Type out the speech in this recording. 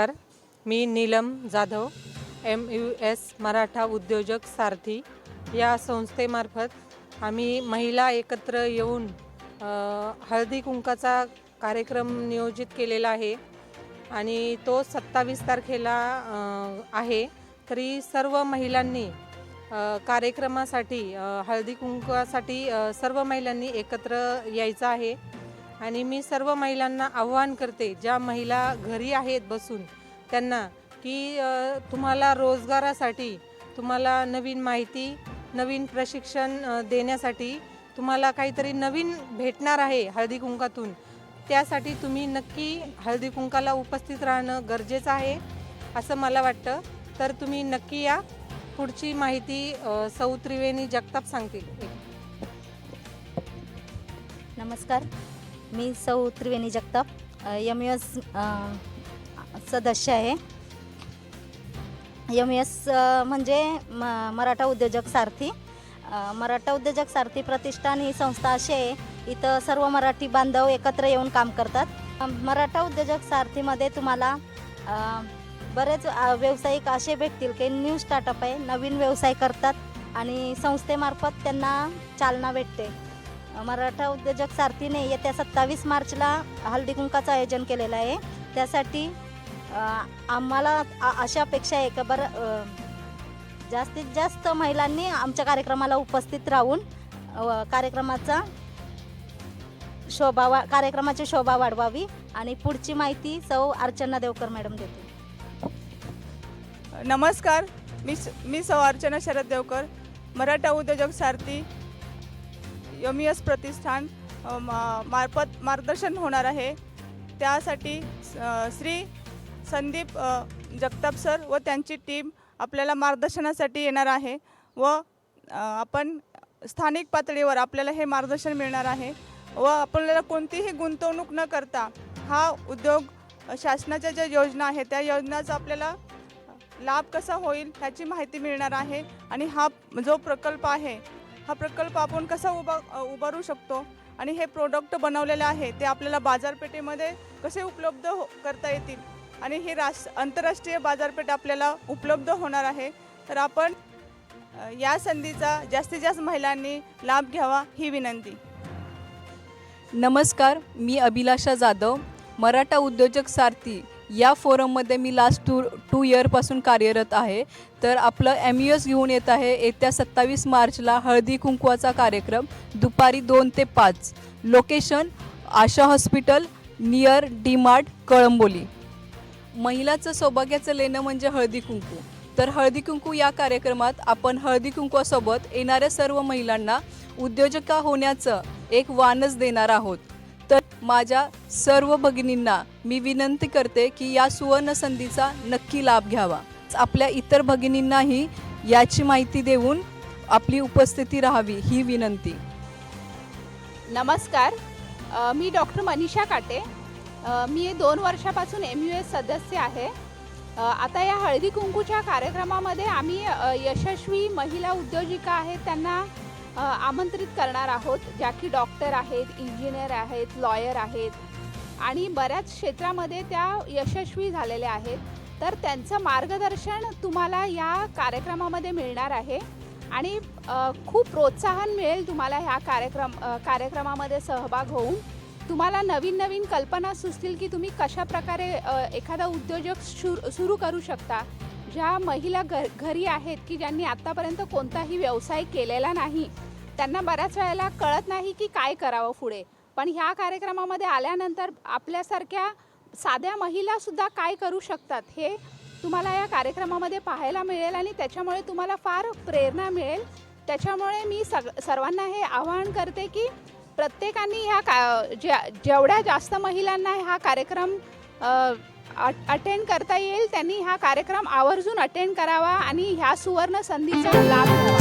नमस्कार. मी Neelam Jadhav M U S Maratha उद्योजक सारथी. या संस्थेमार्फत आम्ही महिला एकत्र येऊन हळदी कुंकाचा कार्यक्रम नियोजित केलेला आहे आणि तो सत्तावीस तारखेला आहे. तरी सर्व महिलांनी कार्यक्रमासाठी हळदी कुंकासाठी सर्व महिलांनी एकत्र यायचं आहे. आणि मी सर्व महिलांना आव्हान करते ज्या महिला घरी आहेत बसून त्यांना की तुम्हाला रोजगारासाठी तुम्हाला नवीन माहिती नवीन प्रशिक्षण देण्यासाठी तुम्हाला काहीतरी नवीन भेटणार आहे हळदी कुंकातून. त्यासाठी तुम्ही नक्की हळदी कुंकाला उपस्थित राहणं गरजेचं आहे असं मला वाटतं. तर तुम्ही नक्की या. पुढची माहिती सौ त्रिवेणी जगताप सांगतील. नमस्कार. मी सौ Triveni Jagtap M U S सदस्य आहे. एम एस म्हणजे म मराठा उद्योजक सारथी. मराठा उद्योजक सारथी प्रतिष्ठान ही संस्था अशी आहे इथं सर्व मराठी बांधव एकत्र येऊन काम करतात. मराठा उद्योजक सारथीमध्ये तुम्हाला बरेच व्यावसायिक असे भेटतील की न्यू स्टार्टअप आहे नवीन व्यवसाय करतात आणि संस्थेमार्फत त्यांना चालना भेटते. मराठा उद्योजक सारथीने येत्या सत्तावीस मार्चला हळदी कुंकाचं आयोजन केलेलं आहे. त्यासाठी आम्हाला आ- अशा अपेक्षा आहे का बरं जास्तीत जास्त महिलांनी आमच्या कार्यक्रमाला उपस्थित राहून कार्यक्रमाचा शोभा वा कार्यक्रमाची शोभा वाढवावी आणि पुढची माहिती सौ अर्चना देवकर मॅडम देते नमस्कार मी स- मी सौ अर्चना शरद देवकर मराठा उद्योजक सारथी यम एस प्रतिष्ठान मा- मार्फत मार्गदर्शन होणार आहे. त्यासाठी श्री संदीप जगताप सर व त्यांची टीम आपल्याला मार्गदर्शनासाठी येणार आहे व आपण स्थानिक पातळीवर आपल्याला हे मार्गदर्शन मिळणार आहे व आपल्याला कोणतीही गुंतवणूक न करता हा उद्योग शासनाच्या ज्या योजना आहेत त्या योजनाचा आपल्याला लाभ कसा होईल ह्याची माहिती मिळणार आहे आणि हा जो प्रकल्प आहे हा प्रकल्प आपण कसा उभा उभारू शकतो? आणि हे प्रोडक्ट बनवलेले आहे ते आपल्याला बाजारपेठेमध्ये कसे उपलब्ध हो करता येतील? आणि हे रास आंतरराष्ट्रीय बाजारपेठ आपल्याला उपलब्ध होणार आहे तर आपण या संधीचा जास्तीत जास्त महिलांनी लाभ घ्यावा ही विनंती. नमस्कार मी अभिलाषा जाधव मराठा उद्योजक सारथी. या फोरममध्ये मी लास्ट टू टू इयरपासून कार्यरत आहे. तर आपलं एम यू एस घेऊन येत आहे. येत्या सत्तावीस मार्चला हळदी कुंकवाचा कार्यक्रम दुपारी दोन ते पाच. Location Asha hospital near D mart Kalamboli. महिलाचं सौभाग्याचं लेणं म्हणजे हळदी कुंकू. तर हळदी कुंकू या कार्यक्रमात आपण हळदी कुंकवासोबत येणाऱ्या सर्व महिलांना उद्योजका होण्याचं एक वानच देणार आहोत. माझ्या सर्व भगिनींना मी विनंती करते की या सुवर्ण संधीचा नक्की लाभ घ्यावा. आपल्या इतर भगिनींनाही याची माहिती देऊन आपली उपस्थिती राहावी ही विनंती. नमस्कार. अ, मी डॉक्टर मनीषा काटे. अ, मी दोन वर्षापासून एम यू एस सदस्य आहे. अ, आता या हळदी कुंकूच्या कार्यक्रमामध्ये आम्ही अ, यशस्वी महिला उद्योजिका आहेत. त्यांना आमंत्रित करणार आहोत ज्या की डॉक्टर आहेत इंजिनियर आहेत लॉयर आहेत. आणि बऱ्याच क्षेत्रामध्ये त्या यशस्वी झालेल्या आहेत. तर त्यांचं मार्गदर्शन तुम्हाला या कार्यक्रमामध्ये मिळणार आहे. आणि खूप प्रोत्साहन मिळेल तुम्हाला ह्या कार्यक्रम कार्यक्रमामध्ये सहभाग होऊन. तुम्हाला नवीन नवीन कल्पना सुचतील की तुम्ही कशा प्रकारे एखादा उद्योजक सुरू सुरू करू शकता. ज्या महिला घर घरी आहेत की ज्यांनी आत्तापर्यंत कोणताही व्यवसाय केलेला नाही. त्यांना बऱ्याच वेळेला कळत नाही की काय करावं पुढे. पण ह्या कार्यक्रमामध्ये आल्यानंतर आपल्यासारख्या साध्या महिलासुद्धा काय करू शकतात हे तुम्हाला या कार्यक्रमामध्ये पाहायला मिळेल आणि त्याच्यामुळे तुम्हाला फार प्रेरणा मिळेल. त्याच्यामुळे मी सग सर्वांना हे आवाहन करते की प्रत्येकाने ह्या का ज्या जेवढ्या जास्त महिलांना हा कार्यक्रम अटेंड करता येईल त्यांनी हा कार्यक्रम आवर्जून अटेंड करावा आणि ह्या सुवर्ण संधीचा लाभ घ्यावा.